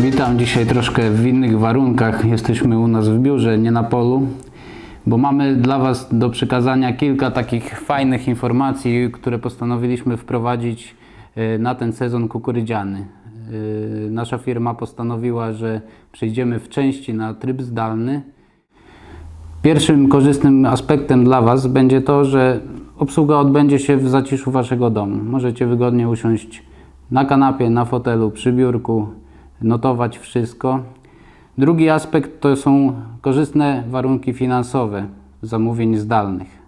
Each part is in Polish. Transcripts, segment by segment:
Witam dzisiaj troszkę w innych warunkach. Jesteśmy u nas w biurze, nie na polu, bo mamy dla Was do przekazania kilka takich fajnych informacji, które postanowiliśmy wprowadzić e, na ten sezon kukurydziany. E, Nasza firma postanowiła, że przejdziemy w części na tryb zdalny. Pierwszym korzystnym aspektem dla Was będzie to, że obsługa odbędzie się w zaciszu Waszego domu. Możecie wygodnie usiąść na kanapie, na fotelu, przy biurku, notować wszystko. Drugi aspekt to są korzystne warunki finansowe zamówień zdalnych.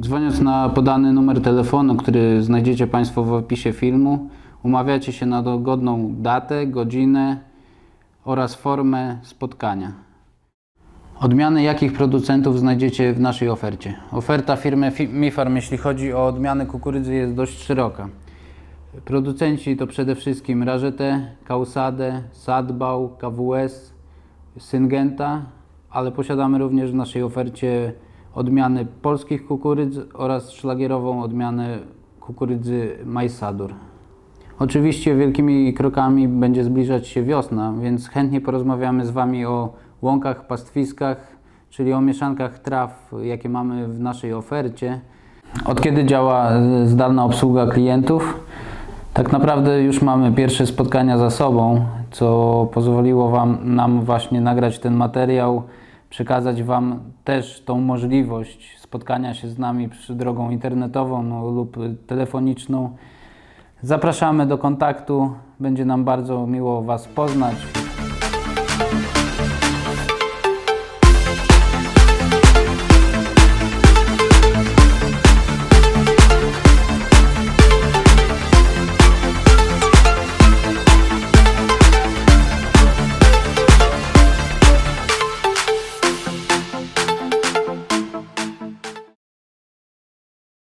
Dzwoniąc na podany numer telefonu, który znajdziecie Państwo w opisie filmu, umawiacie się na dogodną datę, godzinę oraz formę spotkania. Odmiany jakich producentów znajdziecie w naszej ofercie? Oferta firmy Fi- Mifarm, jeśli chodzi o odmiany kukurydzy, jest dość szeroka. Producenci to przede wszystkim Rażetę, Kausadę, Sadbał, KWS, Syngenta, ale posiadamy również w naszej ofercie odmiany polskich kukurydz oraz szlagierową odmianę kukurydzy Majsadur. Oczywiście wielkimi krokami będzie zbliżać się wiosna, więc chętnie porozmawiamy z Wami o łąkach, pastwiskach, czyli o mieszankach traw, jakie mamy w naszej ofercie. Od kiedy działa zdalna obsługa klientów? Tak naprawdę już mamy pierwsze spotkania za sobą, co pozwoliło wam, nam właśnie nagrać ten materiał, przekazać Wam też tą możliwość spotkania się z nami przy drogą internetową no, lub telefoniczną. Zapraszamy do kontaktu. Będzie nam bardzo miło Was poznać.